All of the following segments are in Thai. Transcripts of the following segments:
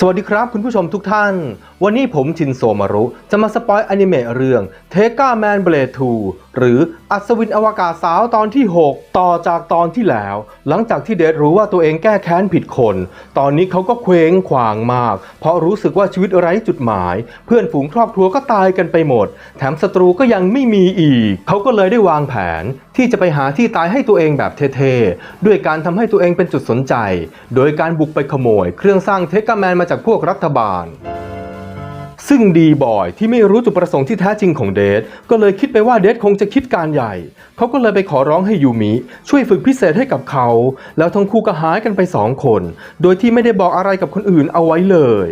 สวัสดีครับคุณผู้ชมทุกท่าน วันนี้ผมชินโซมารุ จะมาสปอยอนิเมะเรื่องเทกาแมนเบลด2หรืออัศวินอวกาศสาวตอนที่ 6 ต่อจากตอนที่แล้ว หลังจากที่เดดรู้ว่าตัวเองแก้แค้นผิดคน ตอนนี้เขาก็เคว้งขวางมาก เพราะรู้สึกว่าชีวิตไร้จุดหมาย เพื่อนฝูงครอบครัวก็ตายกันไปหมด แถมศัตรูก็ยังไม่มีอีก เขาก็เลยได้วางแผนที่จะไปหาที่ตายให้ตัวเองแบบเท่ๆด้วยการทำให้ตัวเองเป็นจุดสนใจ โดยการบุกไปขโมย เครื่องสร้างเทกาแมนมาจากพวกรัฐบาล ซึ่งดีบอยที่ไม่รู้จุดประสงค์ที่แท้จริงของเดทก็เลยคิดไปว่าเดทคงจะคิดการใหญ่ เขาก็เลยไปขอร้องให้ยูมิช่วยฝึกพิเศษให้กับเขา แล้วทั้งคู่ก็หายกันไปสองคน โดยที่ไม่ได้บอกอะไรกับคนอื่นเอาไว้เลย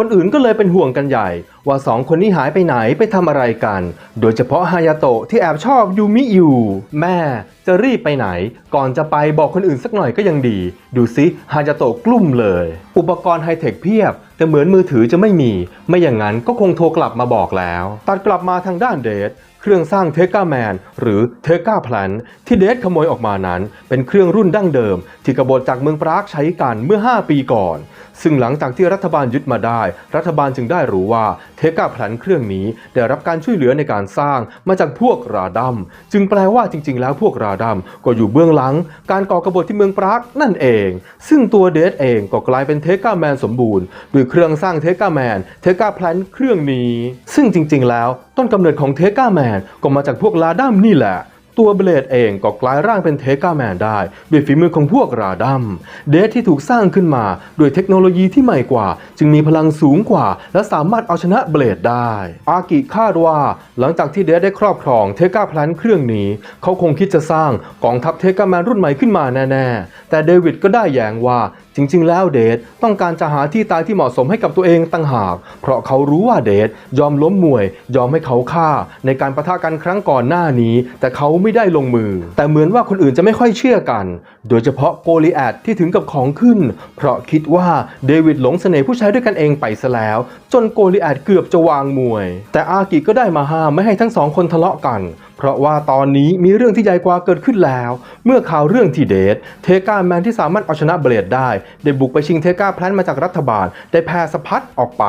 คนอื่นก็เลยเป็นห่วงกันใหญ่ ว่าสองคนนี้หายไปไหนไปทำอะไรกัน โดยเฉพาะฮายาโตะที่แอบชอบยูมิอยู่ แม่จะรีบไปไหน ก่อนจะไปบอกคนอื่นสักหน่อยก็ยังดี ดูซิฮายาโตะกลุ่มเลย อุปกรณ์ไฮเทคเพียบ แต่เหมือนมือถือจะไม่มี ไม่อย่างนั้นก็คงโทรกลับมาบอกแล้ว ตัดกลับมาทางด้านเดทเครื่องสร้างเทกาแมนหรือเทกาแพลนที่เดทขโมยออกมานั้น เป็นเครื่องรุ่นดั้งเดิม ที่กบฏจากเมืองปรากใช้กันเมื่อ 5 ปีก่อน ซึ่งหลังจากที่รัฐบาลยึดมาได้ รัฐบาลจึงได้รู้ว่าเทกาแพลนเครื่องนี้ได้รับการช่วยเหลือในการสร้างมาจากพวกราดัมจึงแปลว่าจริง ๆ แล้วพวกราดัมก็อยู่เบื้องหลัง การก่อกบฏที่เมืองปรากนั่นเอง ซึ่งตัวเดทเองก็กลายเป็นเทกาแมนสมบูรณ์ด้วยเครื่องสร้างเทกาแมนเทกาแพลนเครื่องนี้ ซึ่งจริง ๆ แล้วต้นกำเนิดของเทกาแมนนก็มาจากพวกลาดัมนี่แหละ ตัวเบลดเองก็กลายร่างเป็นเทกาแมนได้ ด้วยฝีมือของพวกราดัม เดทที่ถูกสร้างขึ้นมาด้วยเทคโนโลยีที่ใหม่กว่า จึงมีพลังสูงกว่า และสามารถเอาชนะเบลดได้ อากิคาดว่า หลังจากที่เดทได้ครอบครองเทกาแพลนเครื่องนี้ เขาคงคิดจะสร้างกองทัพเทกาแมนรุ่นใหม่ขึ้นมาแน่ๆ แต่เดวิดก็ได้แย้งว่า จริงๆ แล้วเดทต้องการจะหาที่ตายที่เหมาะสมให้กับตัวเองตั้งหาก เพราะเขารู้ว่าเดทยอมล้มมวย ยอมให้เขาฆ่า ในการประทะกันครั้งก่อนหน้านี้ แต่เขาไม่ได้ลงมือ แต่เหมือนว่าคนอื่นจะไม่ค่อยเชื่อกัน โดยเฉพาะโกลิแอดที่ถึงกับของขึ้น เพราะคิดว่าเดวิดหลงเสน่ห์ผู้ชายด้วยกันเองไปซะแล้ว จนโกลิแอดเกือบจะวางมวย แต่อากิก็ได้มาห้ามไม่ให้ทั้งสองคนทะเลาะกัน เพราะว่าตอนนี้มีเรื่องที่ใหญ่กว่าเกิดขึ้นแล้ว เมื่อข่าวเรื่องที่เดทเทกาแมนที่สามารถเอาชนะเบลดได้ ได้บุกไปชิงเทกาแพลนมาจากรัฐบาล ได้แพร่สะพัดออกไป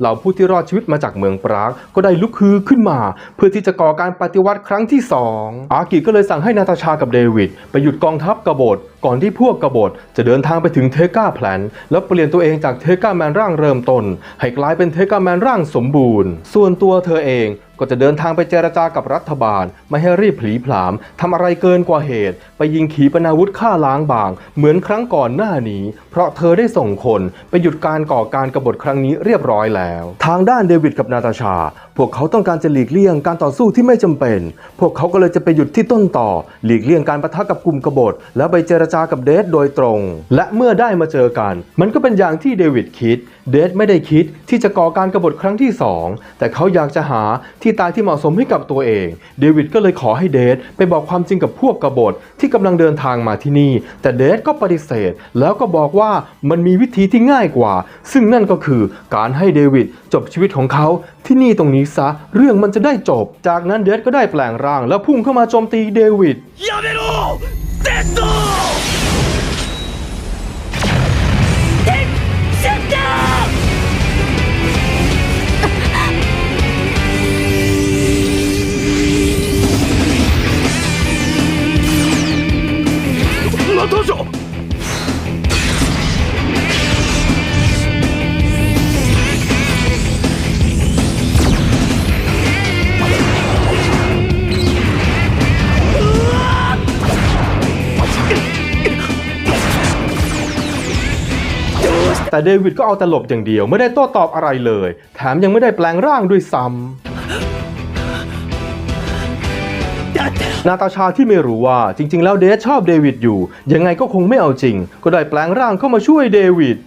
เหล่าผู้ที่รอดชีวิตมาจากเมืองปรากก็ได้ลุกฮือขึ้นมา เพื่อที่จะก่อการปฏิวัติครั้งที่สองอากิก็เลยสั่งให้นาตาชากับเดวิดไปหยุดกองทัพกบฏก่อนที่พวกกบฏจะเดินทางไปถึงเทกาแพลนแล้วเปลี่ยนตัวเองจากเทกาแมนร่างเริ่มต้นให้กลายเป็นเทกาแมนร่างสมบูรณ์ ส่วนตัวเธอเอง ก็จะเดินทางไปเจรจากับรัฐบาล ไม่ให้รีบผลีผลามทำอะไรเกินกว่าเหตุ ไปยิงขีปนาวุธฆ่าล้างบาง เหมือนครั้งก่อนหน้านี้ เพราะเธอได้ส่งคนไปหยุดการก่อการกบฏครั้งนี้เรียบร้อยแล้ว ทางด้านเดวิดกับนาตาชา พวกเขาต้องการจะหลีกเลี่ยงการต่อสู้ที่ไม่จำเป็น พวกเขาก็เลยจะไปหยุดที่ต้นต่อ หลีกเลี่ยงการประทะกับกลุ่มกบฏ แล้วไปเจรจากับเดทโดยตรง และเมื่อได้มาเจอกัน มันก็เป็นอย่างที่เดวิดคิด เดทไม่ได้คิดที่จะก่อการกรบฏครั้งที่สองแต่เขาอยากจะหาที่ตายที่เหมาะสมให้กับตัวเอง เดวิดก็เลยขอให้เดทไปบอกความจริงกับพวกกบฏที่กำลังเดินทางมาที่นี่ แต่เดทก็ปฏิเสธ แล้วก็บอกว่ามันมีวิธีที่ง่ายกว่า ซึ่งนั่นก็คือการให้เดวิดจบชีวิตของเขาที่นี่ตรงนี้ซะ เรื่องมันจะได้จบ จากนั้นเดทก็ได้แปลงร่าง แล้วพุ่งเข้ามาโจมตีเดวิดยาเดโรเดโต ーナターシャうわどうし แต่เดวิดก็เอาแต่หลบอย่างเดียวไม่ได้โต้ตอบอะไรเลย แถมยังไม่ได้แปลงร่างด้วยซ้ำ นาตาชาที่ไม่รู้ว่าจริง ๆ แล้วเดชชอบเดวิดอยู่ ยังไงก็คงไม่เอาจริง ก็ได้แปลงร่างเข้ามาช่วยเดวิด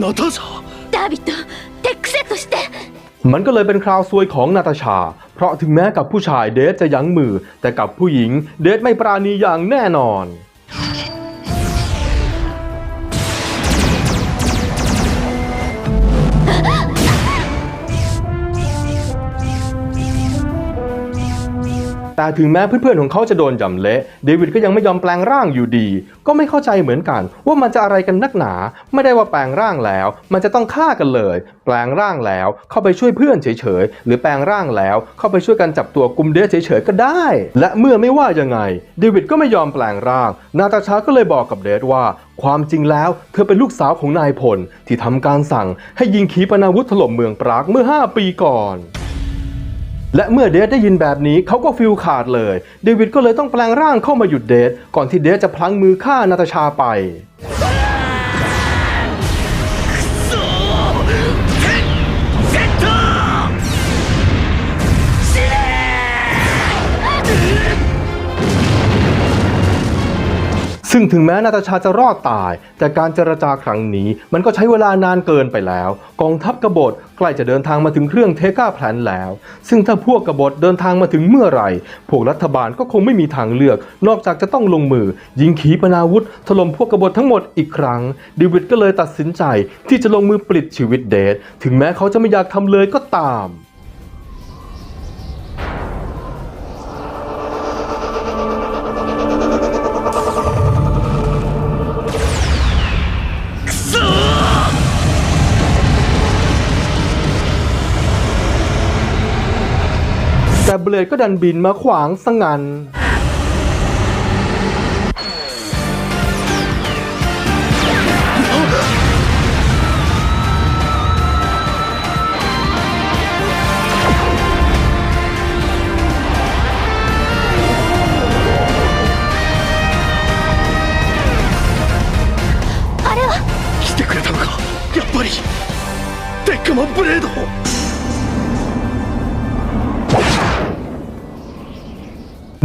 นาตาชาดาวิด มันก็เลยเป็นคราวซวยของนาตาชา เพราะถึงแม้กับผู้ชายเดทจะยั้งมือ แต่กับผู้หญิงเดทไม่ปราณีอย่างแน่นอน แต่ถึงแม้เพื่อนๆของเขาจะโดนยำเละเดวิดก็ยังไม่ยอมแปลงร่างอยู่ดี ก็ไม่เข้าใจเหมือนกัน ว่ามันจะอะไรกันนักหนา ไม่ได้ว่าแปลงร่างแล้ว มันจะต้องฆ่ากันเลย แปลงร่างแล้วเข้าไปช่วยเพื่อนเฉยๆหรือแปลงร่างแล้ว เข้าไปช่วยกันจับตัวกุมเดทเฉยๆก็ได้ และเมื่อไม่ว่ายังไง เดวิดก็ไม่ยอมแปลงร่าง นาตาชาก็เลยบอกกับเดทว่า ความจริงแล้ว เธอเป็นลูกสาวของนายพลที่ทำการสั่ง ให้ยิงขีปนาวุธถล่มเมืองปรากเมื่อ 5 ปีก่อน และเมื่อเดทได้ยินแบบนี้เขาก็ฟิลขาดเลย เดวิดก็เลยต้องแปลงร่างเข้ามาหยุดเดทก่อนที่เดทจะพลั้งมือฆ่านาตาชาไป ซึ่งถึงแม้นาตาชาจะรอดตาย แต่การเจรจาครั้งนี้ มันก็ใช้เวลานานเกินไปแล้ว กองทัพกบฏใกล้จะเดินทางมาถึงเครื่องเทก้าแพลนแล้ว ซึ่งถ้าพวกกบฏเดินทางมาถึงเมื่อไหร่ พวกรัฐบาลก็คงไม่มีทางเลือก นอกจากจะต้องลงมือ ยิงขีปนาวุธ ถล่มพวกกบฏทั้งหมดอีกครั้งเดวิดก็เลยตัดสินใจที่จะลงมือปลิดชีวิตเดทถึงแม้เขาจะไม่อยากทำเลยก็ตาม แต่เบลดก็ดันบินมาขวางสงัน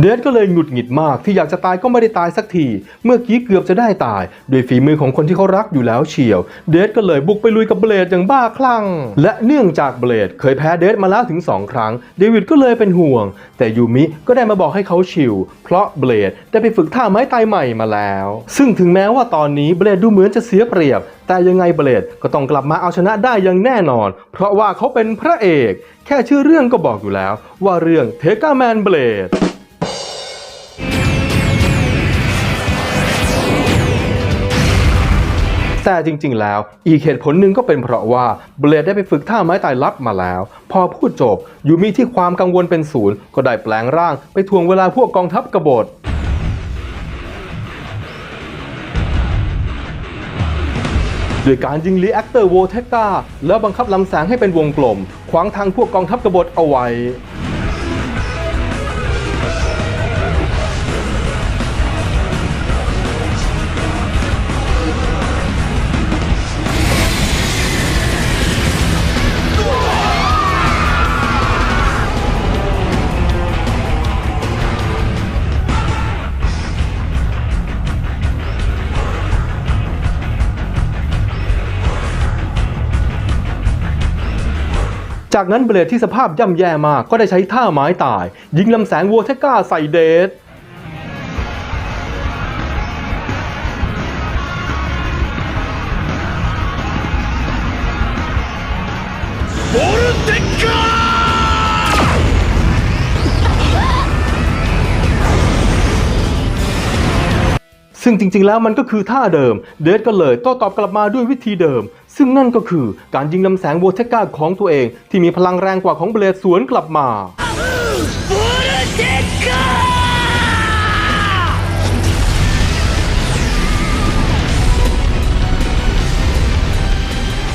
เดดก็เลยหงุดหงิดมากที่อยากจะตายก็ไม่ได้ตายสักที เมื่อกี้เกือบจะได้ตาย ด้วยฝีมือของคนที่เขารักอยู่แล้วเฉียว เดดก็เลยบุกไปลุยกับเบลดอย่างบ้าคลั่ง และเนื่องจากเบลดเคยแพ้เดดมาแล้วถึง 2 ครั้ง เดวิดก็เลยเป็นห่วง แต่ยูมิก็ได้มาบอกให้เขาชิลเพราะเบลดได้ไปฝึกท่าไม้ตายใหม่มาแล้ว ซึ่งถึงแม้ว่าตอนนี้เบลดดูเหมือนจะเสียเปรียบ แต่ยังไงเบลดก็ต้องกลับมาเอาชนะได้อย่างแน่นอน เพราะว่าเขาเป็นพระเอก แค่ชื่อเรื่องก็บอกอยู่แล้ว ว่าเรื่องเทกาแมนเบลด แต่จริงๆ แล้ว อีกเหตุผลหนึ่งก็เป็นเพราะว่าเบลดได้ไปฝึกท่าไม้ตายลับมาแล้ว พอพูดจบ ยูมิที่ความกังวลเป็นศูนย์ ก็ได้แปลงร่างไปทวงเวลาพวกกองทัพกบฏด้วยการยิงรีแอคเตอร์โวเทกาแล้วบังคับลำแสงให้เป็นวงกลม ขวางทางพวกกองทัพกบฏเอาไว้ จากนั้นเบลดที่สภาพย่ำแย่มากก็ได้ใช้ท่าไม้ตาย ยิงลำแสงวัวเทก้าใส่เดท ボルテッカー ซึ่งจริงๆ แล้วมันก็คือท่าเดิม เดทก็เลยโต้ตอบกลับมาด้วยวิธีเดิม ซึ่งนั่นก็คือการยิงลำแสงโวเทก้าของตัวเองที่มีพลังแรงกว่าของเบลดสวนกลับมา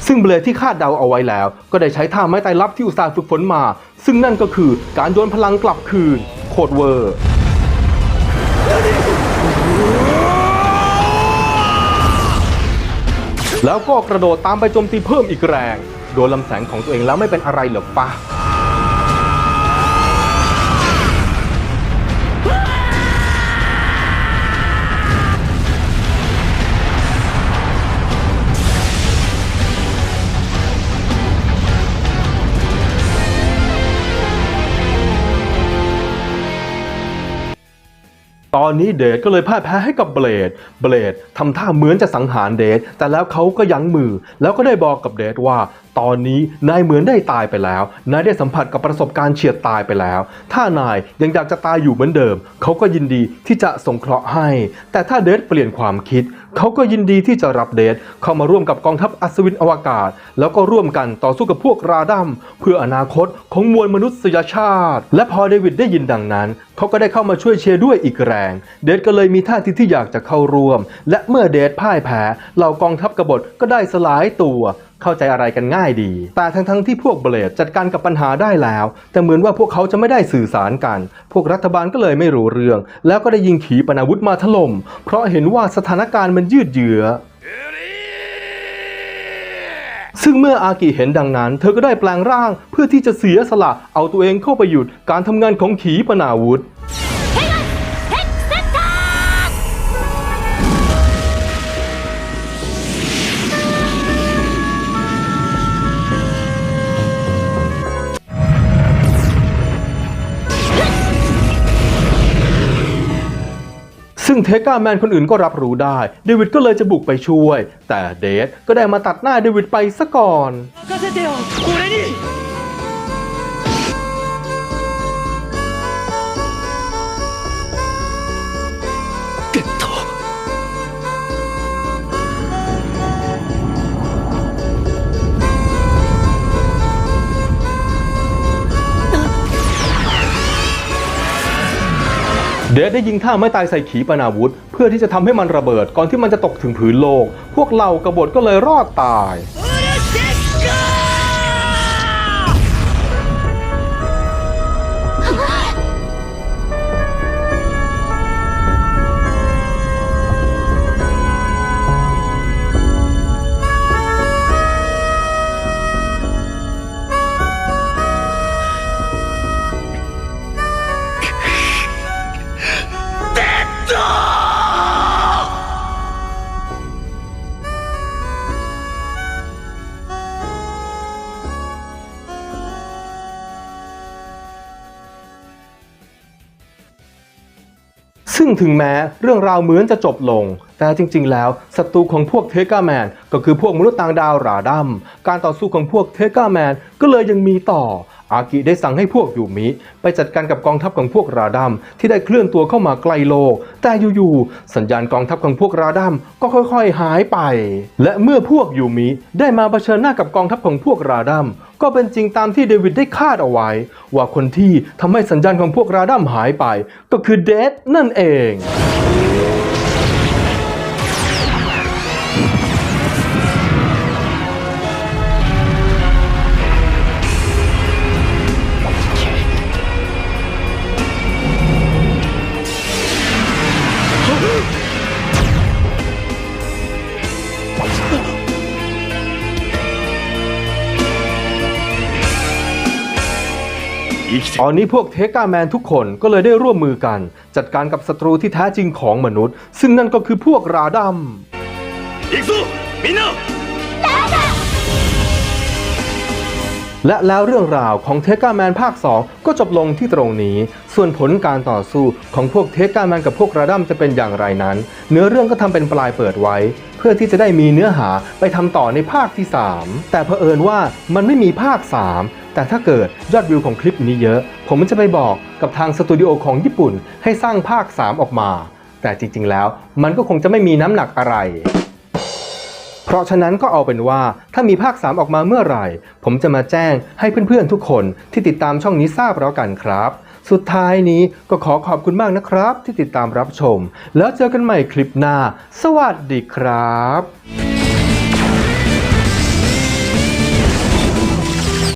ซึ่งเบลดที่คาดเดาเอาไว้แล้ว ก็ได้ใช้ท่าไม้ตายลับที่อุตส่าห์ฝึกฝนมา ซึ่งนั่นก็คือการโยนพลังกลับคืน โคดเวอร์ แล้วก็กระโดดตามไปโจมตีเพิ่มอีกแรง โดนลำแสงของตัวเองแล้วไม่เป็นอะไรหรอกปะ ตอนนี้เดทก็เลยพ่ายแพ้ให้กับเบลด เบลดทำท่าเหมือนจะสังหารเดทแต่แล้วเขาก็ยั้งมือ แล้วก็ได้บอกกับเดทว่าตอนนี้นายเหมือนได้ตายไปแล้ว นายได้สัมผัสกับประสบการณ์เฉียดตายไปแล้ว ถ้านายยังอยากจะตายอยู่เหมือนเดิม เขาก็ยินดีที่จะสงเคราะห์ให้ แต่ถ้าเดทเปลี่ยนความคิด เขาก็ยินดีที่จะรับเดทเข้ามาร่วมกับกองทัพอัศวินอวกาศ แล้วก็ร่วมกันต่อสู้กับพวกราดัมเพื่ออนาคตของมวลมนุษยชาติ และพอเดวิดได้ยินดังนั้น เขาก็ได้เข้ามาช่วยเชียร์ด้วยอีกแรง เดทก็เลยมีท่าทีที่อยากจะเข้าร่วม และเมื่อเดทพ่ายแพ้เหล่ากองทัพกบฏก็ได้สลายตัว เข้าใจอะไรกันง่ายดี แต่ทั้งทั้งๆที่พวกเบลดจัดการกับปัญหาได้แล้ว แต่เหมือนว่าพวกเขาจะไม่ได้สื่อสารกัน พวกรัฐบาลก็เลยไม่รู้เรื่อง แล้วก็ได้ยิงขีปนาวุธมาถล่ม เพราะเห็นว่าสถานการณ์มันยืดเยื้อซึ่งเมื่ออากิเห็นดังนั้น เธอก็ได้แปลงร่างเพื่อที่จะเสียสละเอาตัวเองเข้าไปหยุดการทำงานของขีปนาวุธ ซึ่งเทก้าแมนคนอื่นก็รับรู้ได้ เดวิดก็เลยจะบุกไปช่วย แต่เดทก็ได้มาตัดหน้าเดวิดไปซะก่อน เดดได้ยิงท่าไม้ตายใส่ขีปนาวุธ เพื่อที่จะทำให้มันระเบิดก่อนที่มันจะตกถึงผืนโลก พวกเหล่ากบฏก็เลยรอดตาย ถึงแม้เรื่องราวเหมือนจะจบลง แต่จริง ๆ แล้วศัตรูของพวกเทกาแมนก็คือพวกมนุษย์ต่างดาวราดัมการต่อสู้ของพวกเทกาแมนก็เลยยังมีต่อ อากิได้สั่งให้พวกยูมิไปจัดการกับกองทัพของพวกราดัมที่ได้เคลื่อนตัวเข้ามาใกลโลก แต่อยู่ๆสัญญาณกองทัพของพวกราดัมก็ค่อยๆหายไป และเมื่อพวกยูมิได้มาเผชิญหน้ากับกองทัพของพวกราดัมก็เป็นจริงตามที่เดวิดได้คาดเอาไว้ ว่าคนที่ทำให้สัญญาณของพวกราดัมหายไป ก็คือเดดนั่นเอง ตอนนี้พวกเทกาแมนทุกคนก็เลยได้ร่วมมือกัน จัดการกับศัตรูที่แท้จริงของมนุษย์ ซึ่งนั่นก็คือพวกราดัมอีกสู้มินและแล้วเรื่องราวของเทกาแมนภาค 2 ก็จบลงที่ตรงนี้ ส่วนผลการต่อสู้ของพวกเทกาแมนกับพวกราดัมจะเป็นอย่างไรนั้น เนื้อเรื่องก็ทำเป็นปลายเปิดไว้ เพื่อที่จะได้มีเนื้อหาไปทำต่อในภาคที่ 3 แต่เผอิญว่ามันไม่มีภาค 3 แต่ถ้าเกิดยอดวิวของคลิปนี้เยอะ ผมจะไปบอกกับทางสตูดิโอของญี่ปุ่นให้สร้างภาค 3 ออกมา แต่จริงๆแล้วมันก็คงจะไม่มีน้ำหนักอะไร เพราะฉะนั้นก็เอาเป็นว่าถ้ามีภาค 3 ออกมาเมื่อไหร่ ผมจะมาแจ้งให้เพื่อนๆทุกคนที่ติดตามช่องนี้ทราบแล้วกันครับ สุดท้ายนี้ก็ขอขอบคุณมากนะครับ ที่ติดตามรับชม แล้วเจอกันใหม่คลิปหน้า สวัสดีครับ